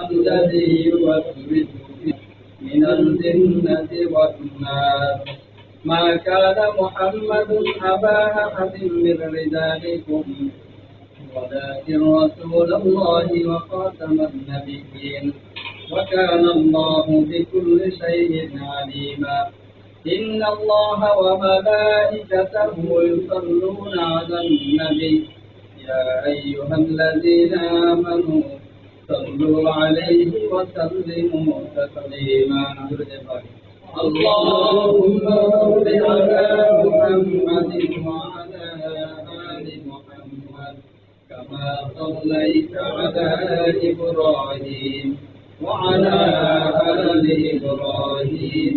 الذي يوسوس من الجنة والناس ما كان محمد أبا أحد من رجالكم ولكن رسول الله وخاتم النبيين وكان الله بكل شيء عليما إن الله وملائكته يصلون على النبي يا أيها الذين آمنوا صلوا عليه وسلموا تسليما. اللهم صل على محمد وعلى آل محمد كما صليت على إبراهيم وعلى آل إبراهيم.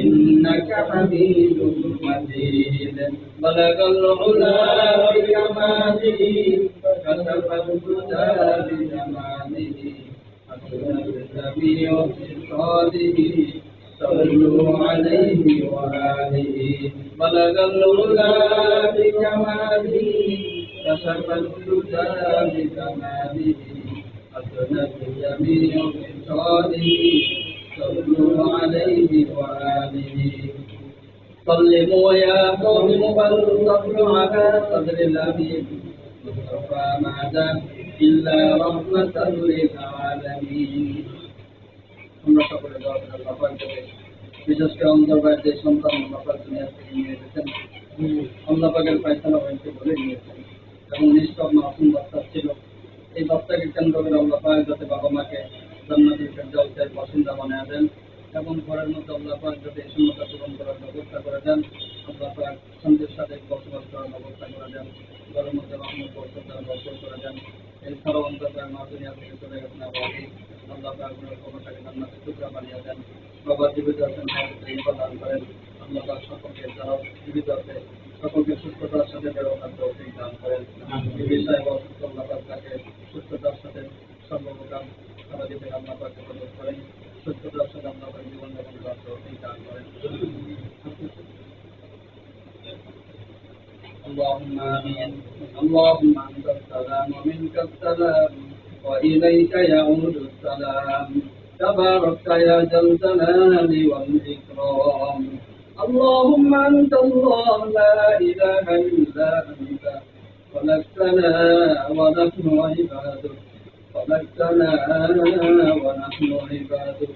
إنك حميد مجيد بلغ العلا بكماله كشف الهدى بجماله حسن السميع بصاده صلوا عليه وآله بلغ العلا بكماله كشف الهدى بكماله حسن الجميع بصاده صلوا عليه وآله صلوا يا قوم بل صلوا على صدر الأمين مصطفى ماذا إلا رحمة للعالمين আমরা সকলে দোয়া করে আল্লাহ পাক যাতে বিশেষ করে অন্ধকার যে সন্তান আল্লাহ পাক দুনিয়া থেকে নিয়ে এসেছেন আল্লাহ পাকের ফয়সালা হয়েছে বলে নিয়েছেন এবং নিষ্ঠব মাসুম বাচ্চা ছিল এই বাচ্চাকে কেন্দ্র করে আল্লাহ পাক যাতে বাবা মাকে জান্নাতুল ফেরদাউসের বাসিন্দা বানিয়ে দেন এবং ঘরের মধ্যে আল্লাহ পাক যাতে এই শূন্যতা পূরণ করার ব্যবস্থা করে দেন, আল্লাহ পাক শান্তির সাথে বসবাস করার ব্যবস্থা করে দেন ঘরের মধ্যে রহমত, বরকত দ্বারা বরকত করে দেন। এছাড়াও অন্তর্গার মা দুনিয়া থেকে চলে গেছেন আবাদি আল্লাহ পাক ওনার কবরটাকে জান্নাতের টুকরা বানিয়ে দেন। বাবা জীবিত আছেন তাদের দান করেন। আল্লাহ পাক সকলকে, যারা জীবিত আছে, সকলকে সুস্থতার সাথে ব্যবহার তৌফিক দান করেন। এই বিষয়ে আল্লাহ পাক তাকে সুস্থতার সাথে সর্বপ্রকার সারা দিতে আল্লাহ পাক হেফাজত করেন। সুস্থতার সাথে আল্লাহ পাক জীবন যাপন করার তৌফিক দান করেন اللهم آمين اللهم أنت السلام ومنك السلام وإليك يعود السلام تباركت يا ذا الجلال والإكرام اللهم أنت الله لا إله إلا أنت خلقتنا ونحن عبادك خلقتنا ونحن عبادك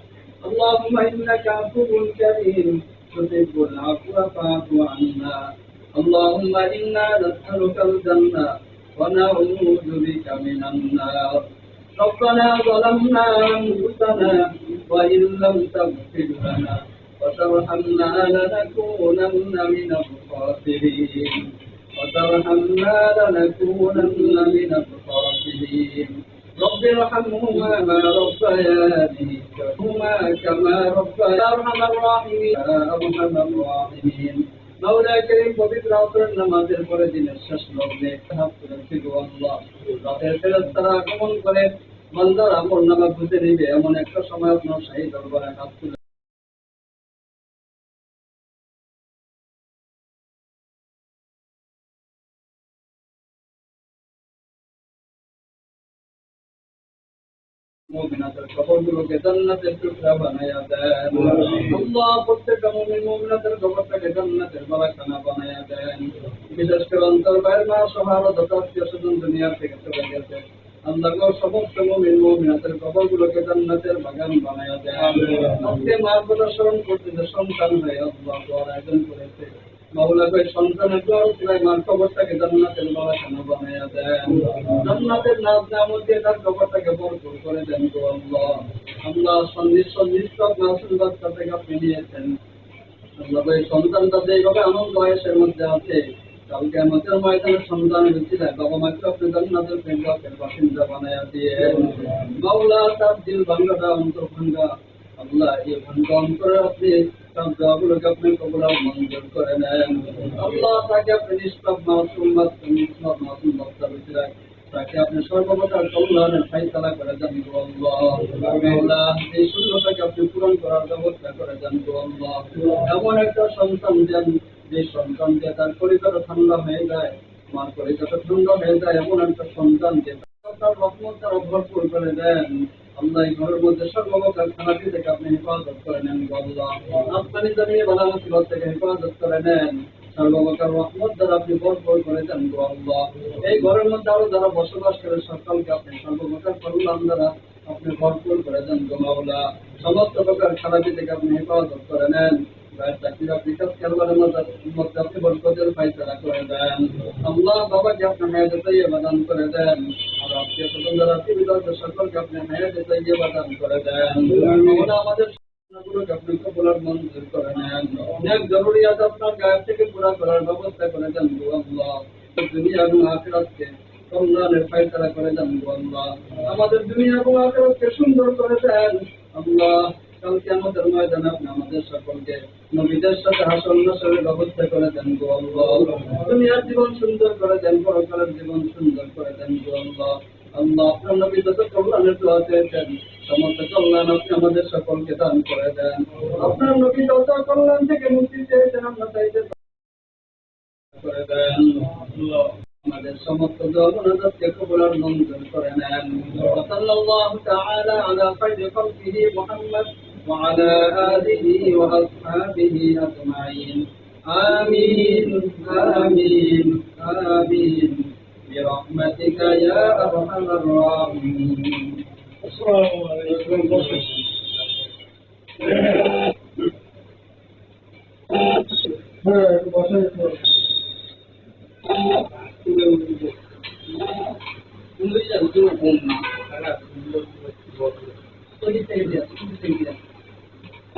اللهم إنك عفو كريم تحب العفو فاعف عنا. اللهم إنا نسألك الجنة ونعوذ بك من النار. ربنا ظلمنا أنفسنا وإن لم تغفر لنا وترحمنا لنكونن من الخاسرين. وترحمنا لنكونن من الخاسرين. رب ارحمهما ما ربياني هما كما ربيا أرحم الراحمين يا أرحم الراحمين মাওলা করিম পবিত্র আসরের নামাজের পরে দিনের শেষ লগ্নে হাত তুলে ফিরু আল্লাহ রাতের ফেরেশতারা আগমন করে বান্দার আমল নামা বুঝে নিবে এমন একটা সময় আপনার শাহী দরবারে হাত তুলে মুমিনাতের কবরগুলোকে জান্নাতের টুকরা বানায়া দেন আল্লাহ প্রত্যেকটা মুমিন মুমিনাতের কবরটাকে জান্নাতের বালাখানা বানায়া দেন বিশেষ করে অন্তর বাইর মা সহ আরও যত আত্মীয় স্বজন দুনিয়ার থেকে চলে গেছে, আল্লাহ সমস্ত মুমিন মুমিনাতের কবরগুলোকে জান্নাতের বাগান বানায়া দেন আজকে মার কথা স্মরণ সন্তান হয়ে মাওলা কই সন্তানের দোয়া উঠলে মার কবরটাকে জান্নাতের বাগান বানায়া দেন? জান্নাতের নাজ নামত দিয়ে তার কবরটাকে ভরপুর করে দেন গো আল্লাহ। আল্লাহ সন্নিস সন্নিস মাসুল বাচ্চা থেকে আপনি নিয়েছেন। আল্লাহ এই সন্তানটা যেভাবে আনন্দ বয়সের মধ্যে আছে, কালকে আমাদের ময়দানের সন্তান হয়েছিল বাবা মাকে আপনি জান্নাতের বানায়া দিয়ে মাওলা তার দিল ভাঙ্গাটা, অন্তর এই ভাঙ্গা অন্তরে আপনি পূরণ করার ব্যবস্থা করে গো আল্লাহ এমন একটা সন্তান দেন যে সন্তান যে তার পরিবার ঠান্ডা হয়ে যায় মার পরিবার ঠান্ডা হয়ে যায় এমন একটা সন্তান যে তার রহমত তার ভরপুর করে দেন আল্লাহ এই ঘরের মধ্যে সর্বপ্রকার থেকে আপনি হেফাজত করে নেন আল্লাহ আপনার জমিয়ে বালা মুসিবত থেকে করে নেন। সর্বপ্রকার দ্বারা আপনি ভরপুর করে দেন গো এই ঘরের মধ্যে আরও যারা বসবাস করে, সকলকে আপনি সর্বপ্রকার কল্যাণ দ্বারা আপনি ভরপুর করেছেন গো সমস্ত প্রকার খারাপি থেকে আপনি হেফাজত করে নেন। আল্লাহ বাবাকে আপনি হায়াতে তৈয়বা দান করে দেন আর আত্মীয় স্বজন যারা টিভিদর্শক সকলকে আপনি হায়াতে তৈয়বা দান করে দেন আমাদের আপনি কবুলার মঞ্জুর করে নেন অনেক আপনার আল্লাহ আমাদের দুনিয়া এবং আখিরাতকে সুন্দর করে দেন আল্লাহ কালকে আমাদের ময়দানে আপনি আমাদের সকলকে। নবীদের সাথে হাসন নাসরের ব্যবস্থা করে দেন গো আল্লাহ। দুনিয়ার জীবন সুন্দর করে দেন, পরকালের জীবন সুন্দর করে দেন গো আল্লাহ। আল্লাহ আপনার নবী যত কল্যাণের দোয়া চেয়েছেন সমস্ত কল্যাণ আপনি আমাদের সকলকে দান করে দেন। আপনার নবী যত কল্যাণ থেকে মুক্তি চেয়েছেন, আমরা চাইতে করে দেন। আমাদের সমস্ত দোয়াকে কবুলার মঞ্জুর করে নেন। সাল্লাল্লাহু তাআলা আলা খায়রি খালকিহি মুহাম্মদ। وعلى آله وأصحابه أجمعين. آمين. آمين. آمين. برحمتك يا أرحم الراحمين. السلام عليكم